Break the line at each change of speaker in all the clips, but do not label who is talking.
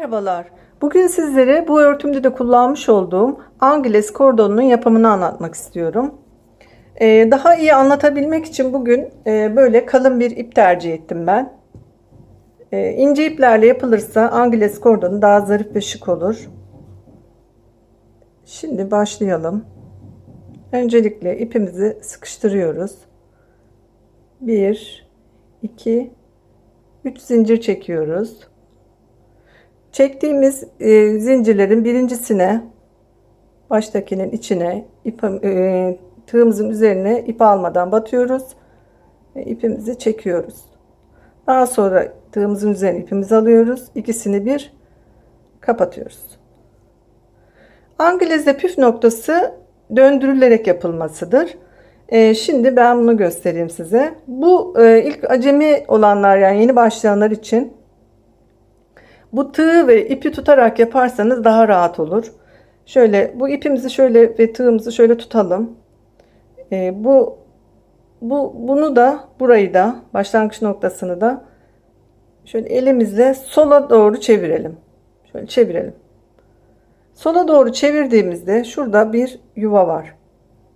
Merhabalar. Bugün sizlere bu örtümde de kullanmış olduğum Angles kordonunun yapımını anlatmak istiyorum. Ee, daha iyi anlatabilmek için bugün e, böyle kalın bir ip tercih ettim ben. Ee, ince iplerle yapılırsa Angles kordonu daha zarif ve şık olur. Şimdi başlayalım. Öncelikle ipimizi sıkıştırıyoruz. 1 2 3 zincir çekiyoruz. Çektiğimiz e, zincirlerin birincisine baştakinin içine ip, e, tığımızın üzerine ip almadan batıyoruz. Ve ipimizi çekiyoruz. Daha sonra tığımızın üzerine ipimizi alıyoruz. İkisini bir kapatıyoruz. Anglezde püf noktası döndürülerek yapılmasıdır. E, şimdi ben bunu göstereyim size. Bu e, ilk acemi olanlar yani yeni başlayanlar için bu tığı ve ipi tutarak yaparsanız daha rahat olur. Şöyle bu ipimizi şöyle ve tığımızı şöyle tutalım. Ee, bu bu bunu da burayı da başlangıç noktasını da şöyle elimizle sola doğru çevirelim. Şöyle çevirelim. Sola doğru çevirdiğimizde şurada bir yuva var.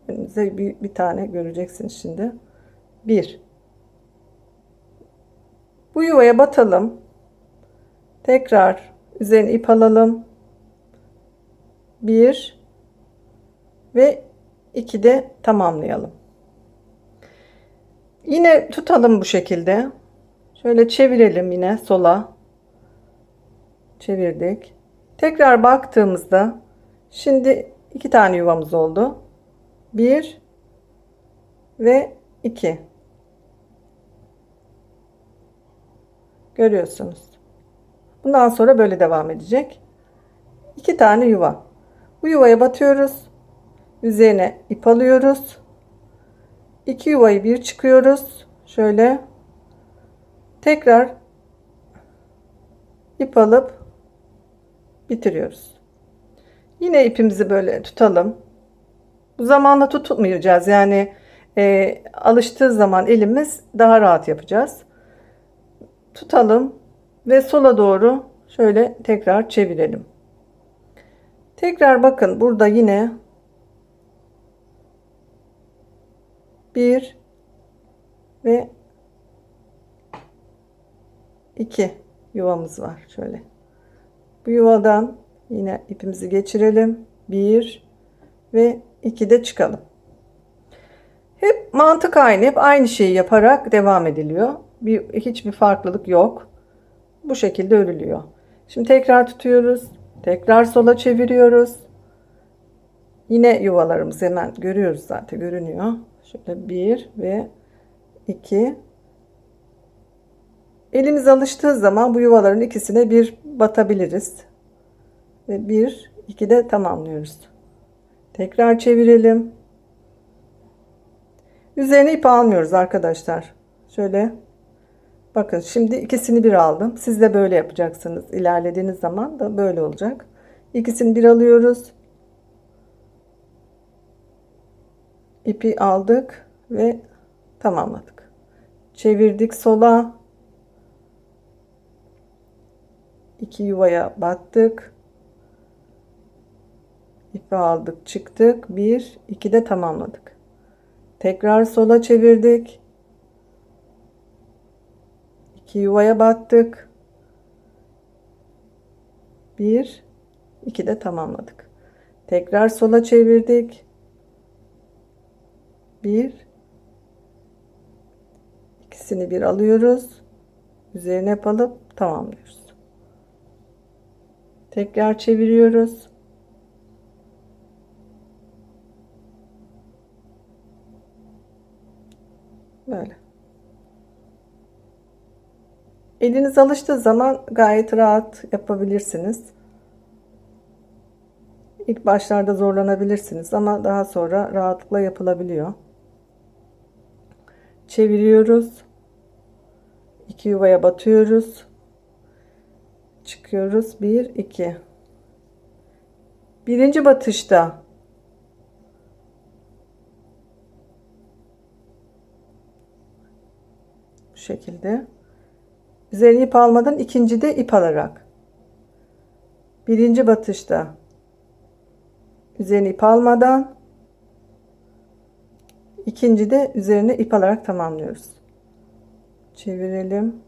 Önünüzde bir, bir tane göreceksiniz şimdi. Bir. Bu yuvaya batalım. Tekrar üzerine ip alalım. 1 ve 2 de tamamlayalım. Yine tutalım bu şekilde. Şöyle çevirelim yine sola. Çevirdik. Tekrar baktığımızda şimdi iki tane yuvamız oldu. 1 ve 2. Görüyorsunuz. Bundan sonra böyle devam edecek. İki tane yuva. Bu yuvaya batıyoruz. Üzerine ip alıyoruz. İki yuvayı bir çıkıyoruz. Şöyle tekrar ip alıp bitiriyoruz. Yine ipimizi böyle tutalım. Bu zamanla tutmayacağız. Yani e, alıştığı zaman elimiz daha rahat yapacağız. Tutalım ve sola doğru şöyle tekrar çevirelim. Tekrar bakın burada yine bir ve iki yuvamız var şöyle. Bu yuvadan yine ipimizi geçirelim. Bir ve iki de çıkalım. Hep mantık aynı, hep aynı şeyi yaparak devam ediliyor. Bir, hiçbir farklılık yok bu şekilde örülüyor. Şimdi tekrar tutuyoruz. Tekrar sola çeviriyoruz. Yine yuvalarımızı hemen görüyoruz zaten görünüyor. Şöyle bir ve iki. Elimiz alıştığı zaman bu yuvaların ikisine bir batabiliriz. Ve bir, iki de tamamlıyoruz. Tekrar çevirelim. Üzerine ip almıyoruz arkadaşlar. Şöyle Bakın şimdi ikisini bir aldım. Siz de böyle yapacaksınız. İlerlediğiniz zaman da böyle olacak. İkisini bir alıyoruz. İpi aldık ve tamamladık. Çevirdik sola. İki yuvaya battık. İpi aldık, çıktık. Bir, iki de tamamladık. Tekrar sola çevirdik. 2 yuvaya battık. 1 2 de tamamladık. Tekrar sola çevirdik. 1 ikisini bir alıyoruz. Üzerine yapıp tamamlıyoruz. Tekrar çeviriyoruz. Böyle. Eliniz alıştığı zaman gayet rahat yapabilirsiniz. İlk başlarda zorlanabilirsiniz ama daha sonra rahatlıkla yapılabiliyor. Çeviriyoruz. İki yuvaya batıyoruz. Çıkıyoruz. Bir, iki. Birinci batışta bu şekilde Üzerine ip almadan ikinci de ip alarak. birinci batışta üzerine ip almadan ikinci de üzerine ip alarak tamamlıyoruz. Çevirelim.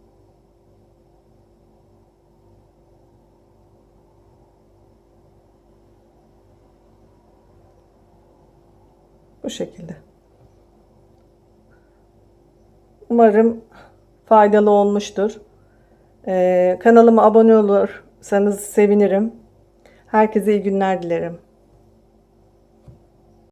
Bu şekilde. Umarım faydalı olmuştur. Ee, kanalıma abone olursanız sevinirim. Herkese iyi günler dilerim.